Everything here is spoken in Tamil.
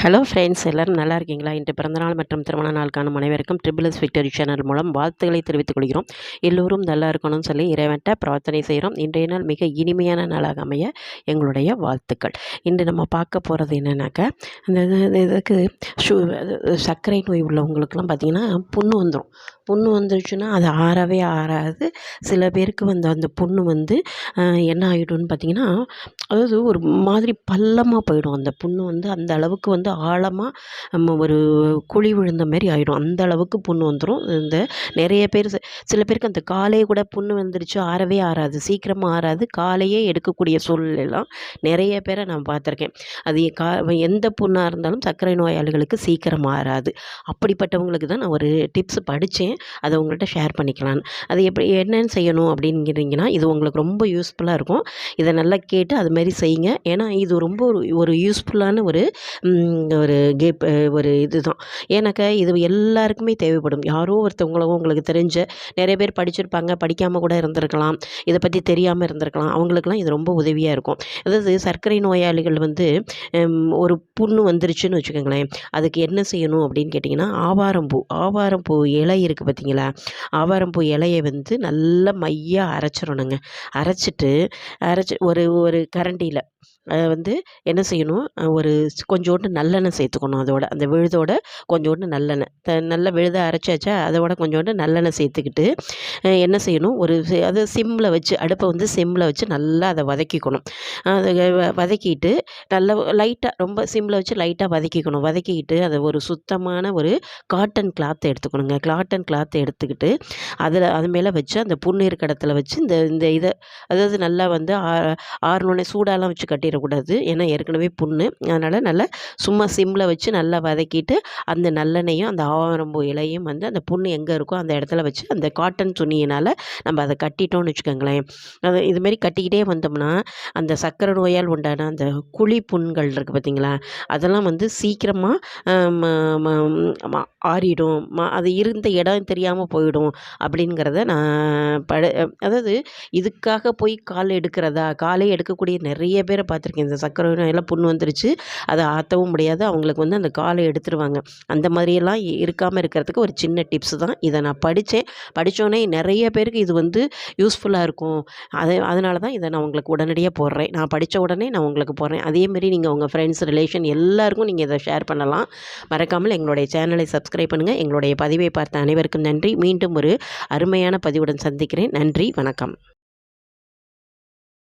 ஹலோ ஃப்ரெண்ட்ஸ் எல்லோரும் நல்லா இருக்கீங்களா? இன்று பிறந்தநாள் மற்றும் திருமண நாளுக்கான அனைவருக்கும் ட்ரிபிள் எஸ் விக்டரி சேனல் மூலம் வாழ்த்துக்களை தெரிவித்துக் கொள்கிறோம். எல்லோரும் நல்லா இருக்கணும்னு சொல்லி இறைவன்ட்ட பிரார்த்தனை செய்கிறோம். இன்றைய நாள் மிக இனிமையான நாளாக அமைய எங்களுடைய வாழ்த்துக்கள். இன்று நம்ம பார்க்க போகிறது என்னென்னாக்கா இந்த இதுக்கு ஷு சர்க்கரை நோய் உள்ளவங்களுக்கெல்லாம் பார்த்திங்கன்னா புண்ணு வந்துடும் புண்ணு வந்துருச்சுன்னா அது ஆறவே ஆறாது. சில பேருக்கு வந்து அந்த புண்ணு வந்து என்ன ஆகிடும்னு பார்த்திங்கன்னா அதாவது ஒரு மாதிரி பள்ளமாக போயிடும். அந்த புண்ணு வந்து அந்த அளவுக்கு வந்து ஆழமாக நம்ம ஒரு குழி விழுந்த மாதிரி ஆகிடும் அந்த அளவுக்கு புண்ணு வந்துடும் இந்த நிறைய பேர் சில பேருக்கு அந்த காலையே கூட புண்ணு வந்துருச்சு. ஆறவே ஆறாது. சீக்கிரமாக ஆறாது. காலையே எடுக்கக்கூடிய சூழ்நிலாம் நிறைய பேரை நான் பார்த்துருக்கேன். அது கா எந்த புண்ணாக இருந்தாலும் சர்க்கரை நோயாளிகளுக்கு சீக்கிரம் ஆறாது. அப்படிப்பட்டவங்களுக்கு தான் நான் ஒரு டிப்ஸ் படித்தேன் அதை உங்கள்கிட்ட ஷேர் பண்ணிக்கலான்னு அது எப்படி என்னென்னு செய்யணும் அப்படிங்கிறீங்கன்னா இது உங்களுக்கு ரொம்ப யூஸ்ஃபுல்லாக இருக்கும். இதை நல்லா கேட்டு அதுமாரி செய்யுங்க. ஏன்னா இது ரொம்ப ஒரு ஒரு யூஸ்ஃபுல்லான ஒரு ஒரு கேப் ஒரு இது தான் ஏன்னாக்கா இது எல்லாருக்குமே தேவைப்படும். யாரோ ஒருத்தவங்களோ உங்களுக்கு தெரிஞ்ச நிறைய பேர் படிச்சிருப்பாங்க படிக்காமல் கூட இருந்திருக்கலாம். இதை பற்றி தெரியாமல் இருந்திருக்கலாம். அவங்களுக்குலாம் இது ரொம்ப உதவியாக இருக்கும். அதாவது சர்க்கரை நோயாளிகள் வந்து ஒரு புண்ணு வந்துருச்சுன்னு வச்சுக்கோங்களேன். அதுக்கு என்ன செய்யணும் அப்படின்னு கேட்டிங்கன்னா ஆவாரம்பூ ஆவாரம்பூ இலை இருக்குது பார்த்தீங்களா? ஆவாரம்பூ இலையை வந்து நல்லா மையாக அரைச்சிடணுங்க. அரைச்சிட்டு அரைச்சி ஒரு ஒரு கரண்டியில் வந்து என்ன செய்யணும்? ஒரு கொஞ்சோண்டு நல்லெண்ணெய் சேர்த்துக்கணும் அதோட. அந்த விழுதோட கொஞ்சோண்டு நல்லெண்ணெய். த நல்ல விழுதை அரைச்சாச்சா அதோட கொஞ்சோண்டு நல்லெண்ணெய் சேர்த்துக்கிட்டு என்ன செய்யணும்? ஒரு அது சிம்மில் வச்சு அடுப்பை வந்து சிம்மில் வச்சு நல்லா அதை வதக்கிக்கணும். அதை வதக்கிட்டு நல்லா லைட்டாக ரொம்ப சிம்மில் வச்சு லைட்டாக வதக்கிக்கணும். வதக்கிக்கிட்டு அதை ஒரு சுத்தமான ஒரு காட்டன் கிளாத்தை எடுத்துக்கணுங்க. காட்டன் கிளாத்தை எடுத்துக்கிட்டு அதில் அது மேலே வச்சு அந்த புண்ணீர் கடத்தில் வச்சு இந்த இந்த இதை அதாவது நல்லா வந்து ஆறுனோடனே சூடாலாம் வச்சு கட்டிடுவோம். விடக்கூடாது. ஏன்னா ஏற்கனவே புண்ணு. அதனால் நல்லா சும்மா சிம்மில் வச்சு நல்லா வதக்கிட்டு அந்த நல்லெண்ணெயும் அந்த ஆவாரம்பூ இலையும் வந்து அந்த புண்ணு எங்கே இருக்கோ அந்த இடத்துல வச்சு அந்த காட்டன் துணியினால் நம்ம அதை கட்டிட்டோம்னு வச்சுக்கோங்களேன். அது இதுமாரி கட்டிக்கிட்டே வந்தோம்னா அந்த சர்க்கரை நோயால் உண்டான அந்த குழி புண்கள் இருக்குது பார்த்திங்களா? அதெல்லாம் வந்து சீக்கிரமாக ஆறிடும். அது இருந்த இடம் தெரியாமல் போயிடும் அப்படிங்கிறத நான் பட அதாவது இதுக்காக போய் கால் எடுக்கிறதா? காலை எடுக்கக்கூடிய நிறைய பேரை பார்த்து பார்த்துருக்கேன். இந்த சக்கரை எல்லாம் புண்ணு வந்துருச்சு. அதை ஆற்றவும் முடியாது. அவங்களுக்கு வந்து அந்த காலை எடுத்துருவாங்க. அந்த மாதிரியெல்லாம் இருக்காமல் இருக்கிறதுக்கு ஒரு சின்ன டிப்ஸ் தான். இதை நான் படித்தேன். படித்தோடனே நிறைய பேருக்கு இது வந்து யூஸ்ஃபுல்லாக இருக்கும். அதை அதனால தான் இதை நான் உங்களுக்கு உடனடியாக போடுறேன். நான் படித்த உடனே நான் உங்களுக்கு போடுறேன். அதேமாரி நீங்கள் உங்கள் ஃப்ரெண்ட்ஸ் ரிலேஷன் எல்லாருக்கும் நீங்கள் இதை ஷேர் பண்ணலாம். மறக்காமல் எங்களுடைய சேனலை சப்ஸ்கிரைப் பண்ணுங்கள் எங்களுடைய பதிவை பார்த்த அனைவருக்கும் நன்றி. மீண்டும் ஒரு அருமையான பதிவுடன் சந்திக்கிறேன். நன்றி. வணக்கம்.